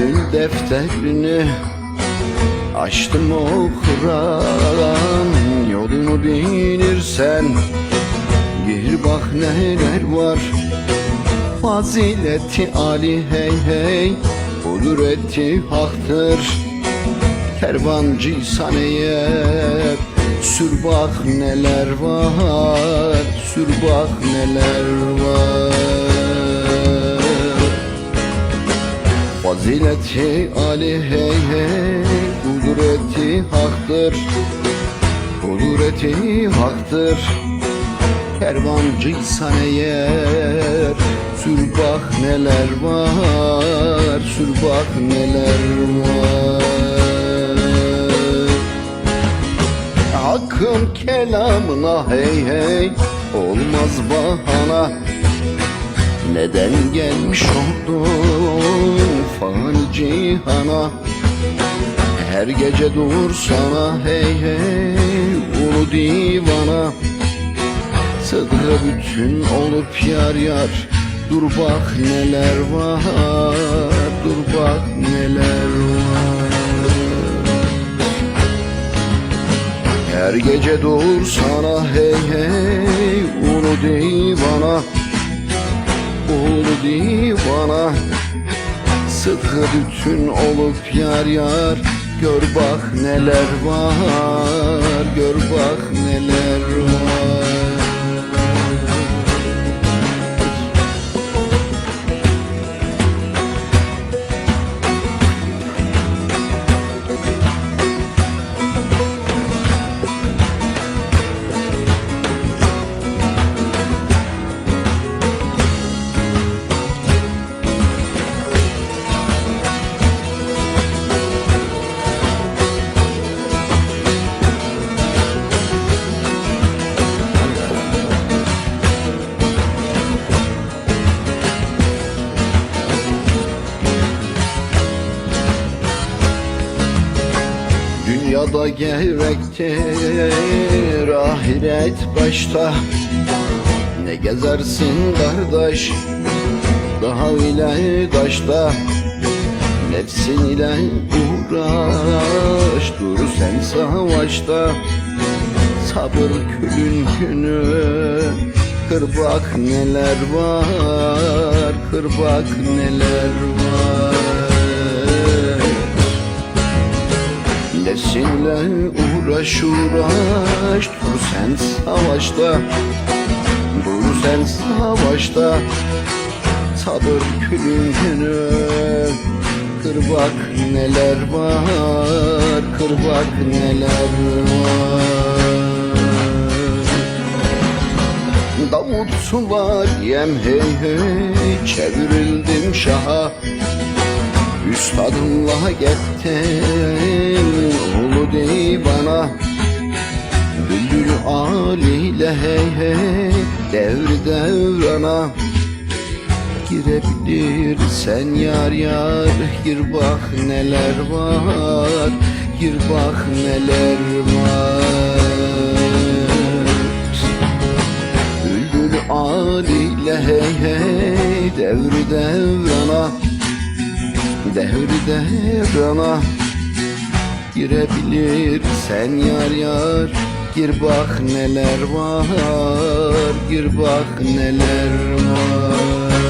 gönül defterini Açtım o Kur'an Yolunu bilirsen Gir bak neler var. Fazileti Ali hey hey Kudreti haktır. Kervancıysan eğer Sür bak neler var Sür bak neler var Fazileti Ali hey hey Kudreti haktır. Kudreti haktır. Kervancıysan eğer Sür bak neler var Sür bak neler var? Hakkın kelamına hey hey Olmaz bahana. Neden gelmiş oldun fani cihana Her gece dur sana hey hey ulu divana. Sıdkı bütün olup yar yar Dur bak neler var Dur bak neler var. Her gece dur sana hey hey ulu divana. Ulu divana Sıkı bütün olup yar yar Gör bak neler var Gör bak neler var Dünyada gerektir ahiret başta. Ne gezersin kardeş daha ile taşta Nefsin ile uğraş dur sen savaşta. Sabır külün günü Kır bak neler var Kır bak neler var Nefsinle uğraş uğraş Dur sen savaşta. Dur sen savaşta. Sabır külünü Kır bak neler var Kır bak neler var. Davut Suvariyem hey hey Çevrildim şaha. Üstadımla gittim aliyle hey hey Devri devrana Girebilirsen yar yar Gir bak neler var Gir bak neler var. Bülbül aliyle hey hey Devri devrana Devri devrana Girebilirsen yar yar Gir bak neler var Gir bak neler var